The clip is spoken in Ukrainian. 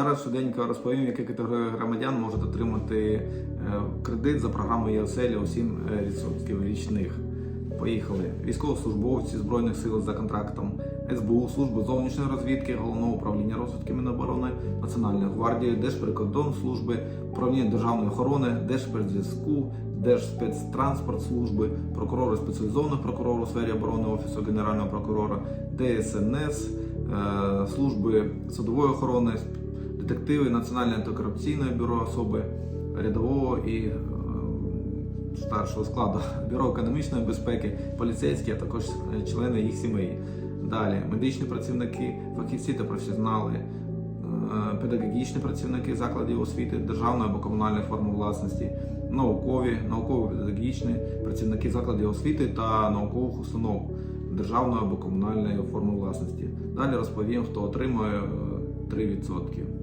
Зараз швиденько розповім, які категорії громадян можуть отримати е, кредит за програмою ЄСЕЛі у 7% річних. Поїхали. Військовослужбовці Збройних сил за контрактом, СБУ, Служби зовнішньої розвідки, Головного управління розвідки Міноборони, Національної гвардії, Держприкордонслужби, Управління державної охорони, Держспецзв'язку, Держспецтранспортслужби, прокурори спеціалізованих прокурорів у сфері оборони Офісу Генерального прокурора, ДСНС, е, служби судової охорони, детективи Національне антикорупційне бюро особи рядового і е, старшого складу бюро економічної безпеки, поліцейські, а також е, члени їх сімей. Далі медичні працівники, фахівці та професіонали, е, педагогічні працівники закладів освіти державної або комунальної форми власності, наукові, науково-педагогічні працівники закладів освіти та наукових установ державної або комунальної форми власності. Далі розповім, хто отримує е, 3%.